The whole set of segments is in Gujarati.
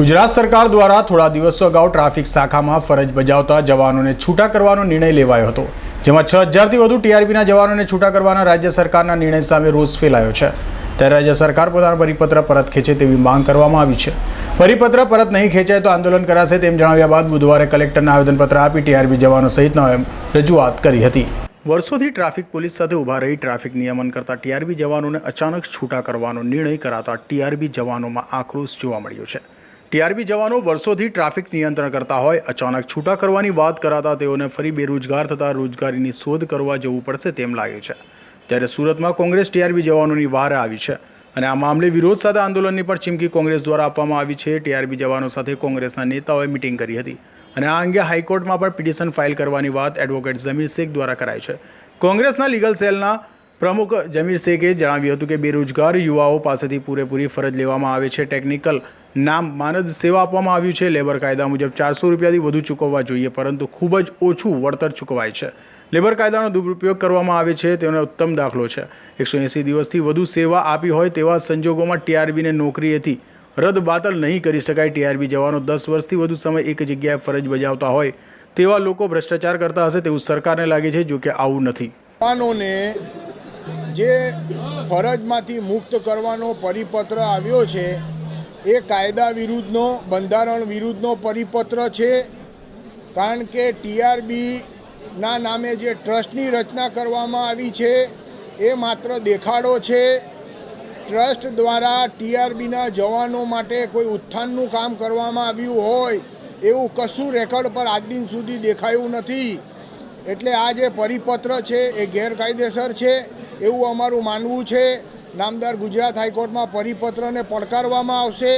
ગુજરાત સરકાર દ્વારા થોડા દિવસો અગાઉ ટ્રાફિક શાખામાં ફરજ બજાવતા જવાનોને છૂટા કરવાનો નિર્ણય લેવાયો હતો, જેમાં છ હજારથી વધુ ટીઆરબીના જવાનોને છૂટા કરવાના રાજ્ય સરકારના નિર્ણય સામે રોષ ફેલાયો છે. ત્યારે રાજ્ય સરકાર પોતાનો પરિપત્ર પરત ખેંચે તેવી માંગ કરવામાં આવી છે. પરિપત્ર પરત નહીં ખેંચાય તો આંદોલન કરાશે તેમ જણાવ્યા બાદ બુધવારે કલેક્ટરને આવેદનપત્ર આપી ટીઆરબી જવાનો સહિતના રજૂઆત કરી હતી. વર્ષોથી ટ્રાફિક પોલીસ સાથે ઊભા રહી ટ્રાફિક નિયમન કરતા ટીઆરબી જવાનોને અચાનક છૂટા કરવાનો નિર્ણય કરાતા ટીઆરબી જવાનોમાં આક્રોશ જોવા મળ્યો છે. ટીઆરબી જવાનો વર્ષોથી ટ્રાફિક નિયંત્રણ કરતા હોય, અચાનક છૂટા કરવાની વાત કરાતા તેઓને ફરી બેરોજગાર થતા રોજગારીની શોધ કરવા જવું પડશે તેમ લાગે છે. ત્યારે સુરતમાં કોંગ્રેસ ટીઆરબી જવાનોની વારે આવી છે અને આ મામલે વિરોધ સાથે આંદોલનની પણ ચીમકી કોંગ્રેસ દ્વારા આપવામાં આવી છે. ટીઆરબી જવાનો સાથે કોંગ્રેસના નેતાઓએ મિટિંગ કરી હતી અને આ અંગે હાઈકોર્ટમાં પણ પિટિશન ફાઇલ કરવાની વાત એડવોકેટ જમીર શેખ દ્વારા કરાઈ છે. કોંગ્રેસના લીગલ સેલના પ્રમુખ જમીર શેખે જણાવ્યું હતું કે બેરોજગાર યુવાઓ પાસેથી પૂરેપૂરી ફરજ લેવામાં આવે છે. ટેકનિકલ નામ માનદ સેવા આપવામાં આવ્યું છે. લેબર કાયદા મુજબ ચારસો રૂપિયાથી વધુ ચૂકવવા જોઈએ, પરંતુ ખૂબ જ ઓછું વળતર ચૂકવાય છે. લેબર કાયદાનો દુરુપયોગ કરવામાં આવે છે, તેનો ઉત્તમ દાખલો છે. એકસો એંસી દિવસથી વધુ સેવા આપી હોય તેવા સંજોગોમાં ટીઆરબીને નોકરીએથી રદ બાતલ નહીં કરી શકાય. ટીઆરબી જવાનો દસ વર્ષથી વધુ સમય એક જગ્યાએ ફરજ બજાવતા હોય તેવા લોકો ભ્રષ્ટાચાર કરતા હશે તેવું સરકારને લાગે છે, જો કે આવું નથી. જવાનોને જે ફરજમાંથી મુક્ત કરવાનો પરિપત્ર આવ્યો છે એ કાયદા વિરુદ્ધનો, બંધારણ વિરુદ્ધનો પરિપત્ર છે. કારણ કે ટીઆરબીના નામે જે ટ્રસ્ટની રચના કરવામાં આવી છે, એ માત્ર દેખાડો છે. ટ્રસ્ટ દ્વારા ટીઆરબીના જવાનો માટે કોઈ ઉત્થાનનું કામ કરવામાં આવ્યું હોય, એવું કશું રેકોર્ડ પર આજ દિન સુધી દેખાયું નથી. એટલે આ જે પરિપત્ર છે, એ ગેરકાયદેસર છે, એવું અમારું માનવું છે. નામદાર ગુજરાત હાઈકોર્ટમાં પરિપત્રને પડકારવામાં આવશે.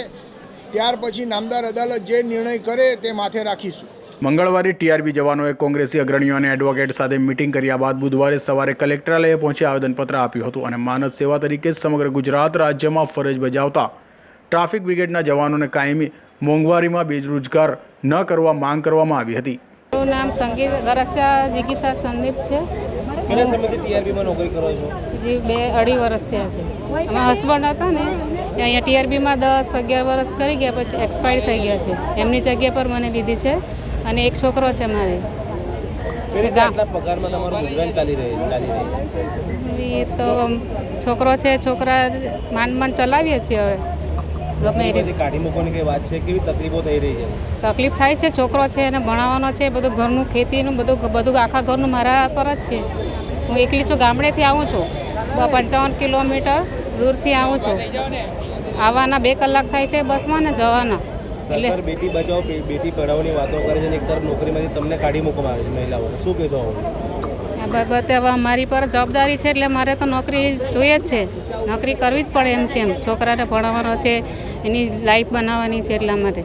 ત્યાર પછી નામદાર અદાલત જે નિર્ણય કરે તે માથે રાખીશું. મંગળવારે ટીઆરબી જવાનોએ કોંગ્રેસી અગ્રણીઓ અને એડવોકેટ સાથે મિટિંગ કર્યા બાદ બુધવારે સવારે કલેક્ટરાલયે પહોંચી આવેદનપત્ર આપ્યું હતું અને માનસ સેવા તરીકે સમગ્ર ગુજરાત રાજ્યમાં ફરજ બજાવતા ટ્રાફિક બ્રિગેડના જવાનોને કાયમી મોંઘવારીમાં બેરોજગાર ન કરવા માંગ કરવામાં આવી હતી. મારું નામ સંગીત ગરસિયા જિગીસા સંદીપ છે. કેટલા સમયથી ટીઆરબીમાં નોકરી કરો છો? જે બે અઢી વર્ષ થયા છે. અમારા હસબન્ડ હતા ને અહીંયા ટીઆરબીમાં દસ અગિયાર વર્ષ કરી ગયા પછી એક્સપાયર થઈ ગયા છે. એમની જગ્યા પર મને લીધી છે અને એક છોકરો છે મારે. એ તો છોકરો છે છોકરા માંડ માંડ ચલાવીએ છીએ હવે. ગમે એ રીતે કાઢી મૂકવાની કઈ વાત છે? કેવી તકલીફો થઈ રહી છે? તકલીફ થાય છે છોકરો છે એને ભણાવવાનો છે બધું ઘરનું ખેતીનું બધું બધું આખા ઘરનું મારા પર જ છે. હું એકલી છું ગામડેથી આવું છું. પંચાવન કિલોમીટર દૂરથી આવું છું. આવવાના બે કલાક થાય છે બસમાં ને જવાના. એટલે સરકાર બેટી બચાવો બેટી પઢાઓની વાતો કરે છે એક તરફ નોકરીમાંથી તમને કાઢી મૂકવામાં આવે છે મહિલાઓ. શું કહેશો આ બાબતે હવે મારી પર જવાબદારી છે એટલે મારે તો નોકરી જોઈએ જ છે. નોકરી કરવી જ પડે એમ છે એમ. છોકરાને ભણાવવાનો છે એની લાઈફ બનાવવાની છે એટલા માટે.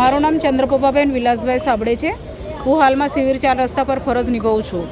મારું નામ ચંદ્રપ્રભાબેન વિલાસભાઈ સાબડે છે. હું હાલમાં સિવિર ચાર રસ્તા પર ફરજ નિભાવું છું.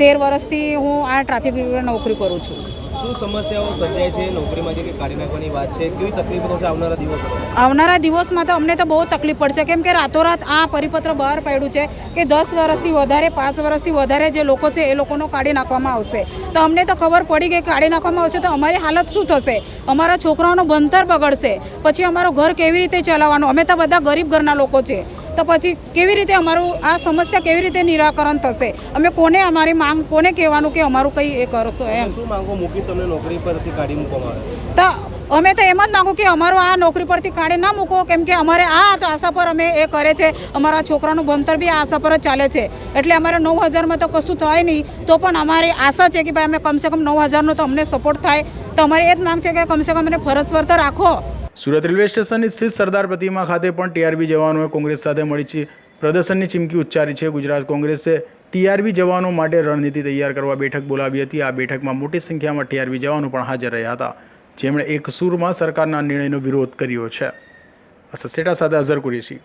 તેર વર્ષથી હું આ ટ્રાફિક નોકરી કરું છું. શું સમસ્યાઓ સર્જાય છે? નોકરીમાંથી કે કાઢી નાખવાની વાત છે કેવી તકલીફો થશે આવનારા દિવસો? આવનારા દિવસમાં તો અમને તો બહુ તકલીફ પડશે. કેમ કે રાતોરાત આ પરિપત્ર બહાર પાડ્યું છે કે દસ વર્ષથી વધારે પાંચ વર્ષથી વધારે જે લોકો છે એ લોકોનો કાઢી નાખવામાં આવશે. તો અમને તો ખબર પડી કે કાઢી નાખવામાં આવશે તો અમારી હાલત શું થશે? અમારા છોકરાઓનું ભણતર બગડશે. પછી અમારું ઘર કેવી રીતે ચલાવવાનું? અમે તો બધા ગરીબ ઘરના લોકો છે. તો પછી કેવી રીતે અમારું આ સમસ્યા કેવી રીતે નિરાકરણ થશે? અમે કોને અમારી માંગ કોને કહેવાનું કે અમારું કંઈ એ કરશો એમ? શું માંગો મૂકી તમને નોકરી પરથી કાઢી મૂકવામાં આવે? તો અમે તો એમ જ માગું કે અમારું આ નોકરી પરથી કાઢી ના મૂકો કેમ કે અમારે આ જ આશા પર અમે એ કરે છે. અમારા છોકરાનું ભણતર બી આ આશા પર જ ચાલે છે. એટલે અમારે નવ હજારમાં તો કશું થાય નહીં. તો પણ અમારી આશા છે કે ભાઈ અમે કમસે કમ નવ હજારનો તો અમને સપોર્ટ થાય. તો અમારી એ જ માંગ છે કે કમસે કમ અમને ફરજ તો રાખો. સુરત રેલવે સ્ટેશનની સ્થિત સરદાર પ્રતિમા ખાતે પણ ટીઆરબી જવાનોએ કોંગ્રેસ સાથે મળી છે પ્રદર્શનની ચીમકી ઉચ્ચારી છે. ગુજરાત કોંગ્રેસે ટીઆરબી જવાનો માટે રણનીતિ તૈયાર કરવા બેઠક બોલાવી હતી. આ બેઠકમાં મોટી સંખ્યામાં ટીઆરબી જવાનો પણ હાજર રહ્યા હતા. જેમણે એક સૂરમાં સરકારના નિર્ણયનો વિરોધ કર્યો છે. સસેટા સાથે અઝર કુરેશી.